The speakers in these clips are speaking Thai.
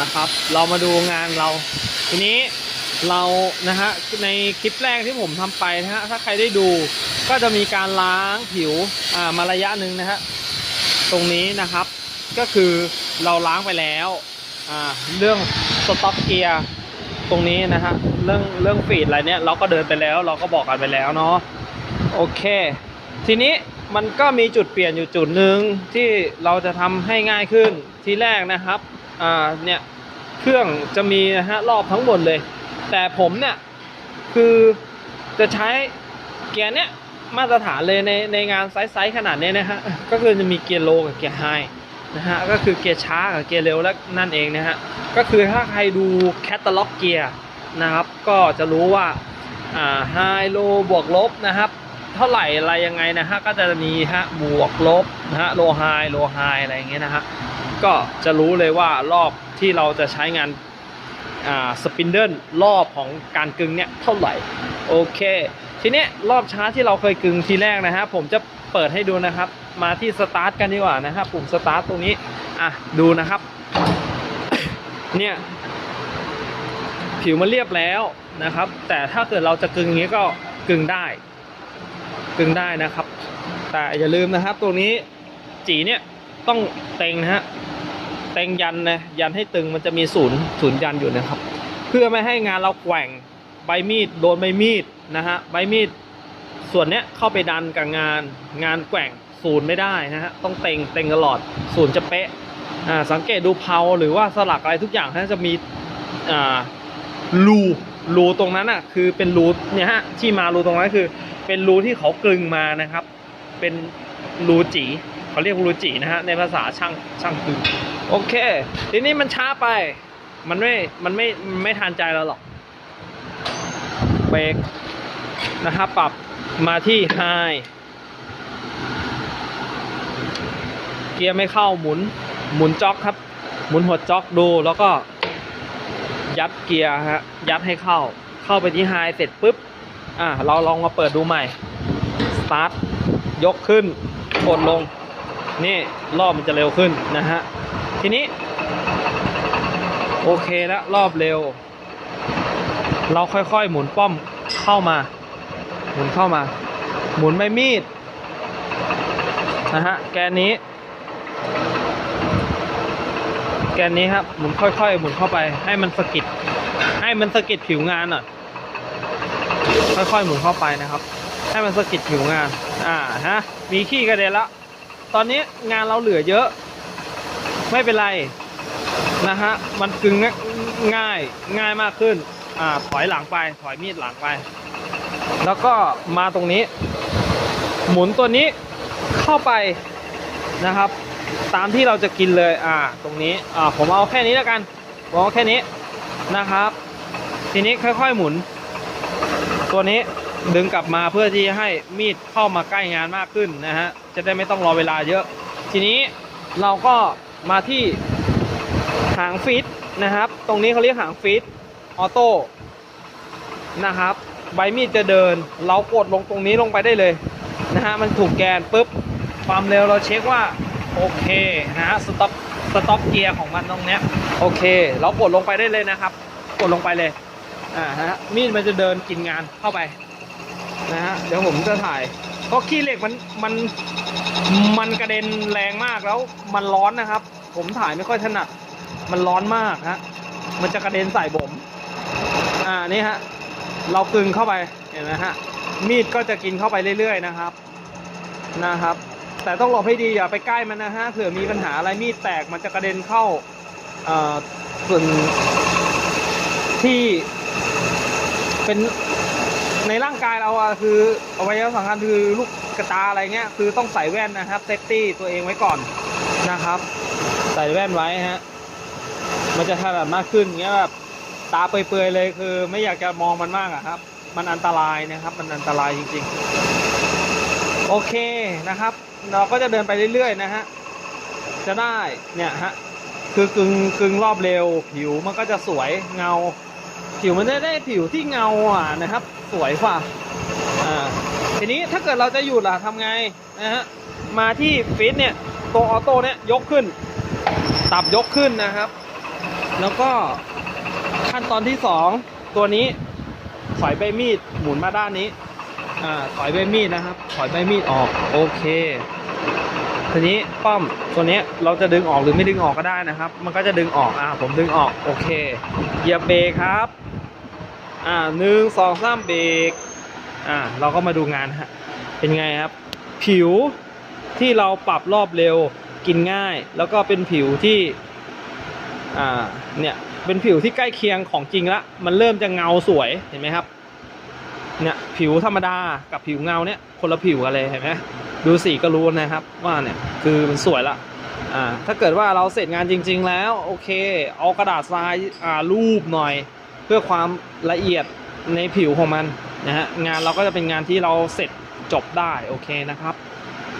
นะครับ เรามาดูงานเรา ทีนี้เรานะฮะในคลิปแรกที่ผมทำไปนะฮะถ้าใครได้ดูก็จะมีการล้างผิวอ่ามาระยะหนึ่งนะฮะตรงนี้นะครับ ก็คือเราล้างไปแล้วอ่าเรื่องสต็อกเกียร์ตรงนี้นะฮะเรื่องเรื่องฟีดอะไรเนี่ยเราก็เดินไปแล้ว เราก็บอกกันไปแล้วเนาะโอเค ทีนี้มันก็มีจุดเปลี่ยนอยู่จุดหนึ่งที่เราจะทำให้ง่ายขึ้นทีแรกนะครับ อ่าเนี่ยเครื่องจะมีนะฮะรอบทั้งหมดเลย แต่ผมเนี่ยคือจะใช้เกียร์เนี้ยมาตรฐานเลยในในงานไซส์ขนาดนี้นะฮะก็คือจะมีเกียร์โลกับเกียร์ไฮนะฮะก็คือเกียร์ช้ากับเกียร์เร็วแล้วนั่นเองนะฮะก็คือถ้าใครดูแคตตาล็อกเกียร์นะครับ ก็จะรู้ว่าอ่าไฮโลบวกลบนะครับ เท่าไหร่อะไรยังไงนะฮะก็จะมีฮะบวกลบนะฮะโลไฮโลไฮอะไรอย่างเงี้ยนะฮะก็จะรู้เลยว่ารอบที่เราจะใช้งานอ่าสปินเดิลรอบของการกึงเนี่ยเท่าไหร่โอเค ทีเนี้ยรอบชาร์จที่เราเคยกึงทีแรกนะฮะผมจะเปิดให้ดูนะครับ มาที่สตาร์ทกันดีกว่านะฮะปุ่มสตาร์ทตรงนี้อะดูนะครับเนี่ยผิวมันเรียบแล้วนะครับ แต่ถ้าเกิดเราจะกึงอย่างนี้ก็กึงได้ กึงได้นะครับ แต่อย่าลืมนะครับตรงนี้จีเนี่ยต้องเต็งนะฮะเต็งยันนะยันให้ตึงมันจะมีศูนย์ศูนย์ยันอยู่นะครับ เพื่อไม่ให้งานเราแกว่งใบมีดโดนใบมีดนะฮะใบมีดส่วนเนี้ยเข้าไปดันกับงานงานแกว่งศูนย์ไม่ได้นะฮะต้องเต็งเต็งตลอดศูนย์จะเป๊ะอ่าสังเกตดูเพาหรือว่าสลักอะไรทุกอย่างนะจะมีอ่ารูรูตรงนั้นอะคือเป็นรูเนี่ยฮะที่มารูตรงนั้นคือ เป็นรูที่เขากลึงมานะครับ เป็นรูจีเขาเรียกรูจีนะฮะในภาษาช่างช่างกลึงโอเค ทีนี้มันช้าไป มันไม่มันไม่มันไม่ทันใจเราหรอกเบรกนะครับปรับมาที่ไฮเกียร์ไม่เข้าหมุนหมุนจ็อกครับ หมุนหัวจ็อกดูแล้วก็ยัดเกียร์ฮะยัดให้เข้า เข้าไปที่ไฮเสร็จปุ๊บ อะเราลองมาเปิดดูใหม่สตาร์ทยกขึ้นกดลง นี่รอบมันจะเร็วขึ้นนะฮะ ทีนี้ โอเคแล้วรอบเร็ว เราค่อยๆหมุนป้อมเข้ามา หมุนเข้ามา หมุนไม่มีดนะฮะแกนนี้ แกนนี้ครับหมุนค่อยๆ หมุนเข้าไปให้มันสะกิดให้มันสะกิดผิวงานหน่อย ค่อยๆหมุนเข้าไปนะครับ ให้มันสะกิดผิวงาน อ่าฮะ มีขี้กระเด็นแล้วตอนนี้งานเราเหลือเยอะ ไม่เป็นไรนะฮะ มันกึงง่ายง่ายมากขึ้น อ่า ถอยหลังไป ถอยมีดหลังไป แล้วก็มาตรงนี้ หมุนตัวนี้เข้าไปนะครับ ตามที่เราจะกินเลย อ่า ตรงนี้ อ่า ผมเอาแค่นี้แล้วกันผมเอาแค่นี้นะครับ ทีนี้ค่อยๆหมุน ตัวนี้ดึงกลับมาเพื่อที่ให้มีดเข้ามาใกล้งานมากขึ้นนะฮะจะได้ไม่ต้องรอเวลาเยอะ ทีนี้เราก็มาที่หางฟีดนะครับ ตรงนี้เขาเรียกหางฟีดออโต้นะครับ ใบมีดจะเดิน เรากดลงตรงนี้ลงไปได้เลยนะฮะมันถูกแกนปุ๊บความเร็วเราเช็คว่าโอเคนะฮะสต็อปสต็อปเกียร์ของมันตรงเนี้ยโอเค เรากดลงไปได้เลยนะครับ กดลงไปเลย อ่าฮะมีดมันจะเดินกินงานเข้าไปนะฮะเดี๋ยวผมจะถ่าย เพราะขี้เหล็กมันมันมันกระเด็นแรงมากแล้วมันร้อนนะครับ ผมถ่ายไม่ค่อยถนัดมันร้อนมากฮะมันจะกระเด็นใส่ผมอ่านี่ฮะเรากึงเข้าไปเห็นไหมฮะมีดก็จะกินเข้าไปเรื่อย ๆ นะครับนะครับ แต่ต้องหลบให้ดีอย่าไปใกล้มันนะฮะเผื่อมีปัญหาอะไรมีดแตกมันจะกระเด็นเข้าอ่อส่วนที่ เป็นในร่างกายเราอะคืออวัยวะสำคัญคือลูกกระตาอะไรเงี้ย คือต้องใส่แว่นนะครับเซฟตี้ตัวเองไว้ก่อนนะครับ ใส่แว่นไว้ฮะมันจะถนัดมากขึ้นเงี้ยแบบตาเปื่อยๆเลยคือ ไม่อยากจะมองมันมากอะครับ มันอันตรายนะครับ มันอันตรายจริง ๆ โอเคนะครับ เราก็จะเดินไปเรื่อยๆนะฮะจะได้เนี่ยฮะคือกึ่งกึ่งรอบเร็วผิวมันก็จะสวยเงา ผิวมันได้ได้ผิวที่เงาอะนะครับ สวยกว่าอ่าทีนี้ถ้าเกิดเราจะหยุดล่ะทำไงนะฮะมาที่ฟิตเนี่ยตัวออโต้เนี่ยยกขึ้น ตับยกขึ้นนะครับ แล้วก็ขั้นตอนที่สองตัวนี้ถอยใบมีดหมุนมาด้านนี้อ่าถอยใบมีดนะครับ ถอยใบมีดออกโอเคทีนี้ป้อมตัวเนี้ยเราจะดึงออกหรือไม่ดึงออกก็ได้นะครับ มันก็จะดึงออกอ่าผมดึงออกโอเคเหยียบเบรกครับ อ่าหนึ่งสองสามเบรกอ่าเราก็มาดูงานฮะเป็นไงครับ ผิวที่เราปรับรอบเร็วกินง่าย แล้วก็เป็นผิวที่อ่าเนี่ยเป็นผิวที่ใกล้เคียงของจริงละมันเริ่มจะเงาสวยเห็นไหมครับเนี่ยผิวธรรมดากับผิวเงาเนี่ยคนละผิวกันเลยเห็นไหมดูสีก็รู้นะครับว่าเนี่ยคือมันสวยละอ่าถ้าเกิดว่าเราเสร็จงานจริง ๆ แล้วโอเค เอากระดาษทรายอ่ารูปหน่อย เพื่อความละเอียดในผิวของมันนะฮะงานเราก็จะเป็นงานที่เราเสร็จจบได้โอเคนะครับ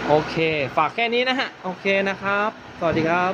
โอเค ฝากแค่นี้นะฮะ โอเคนะครับ สวัสดีครับ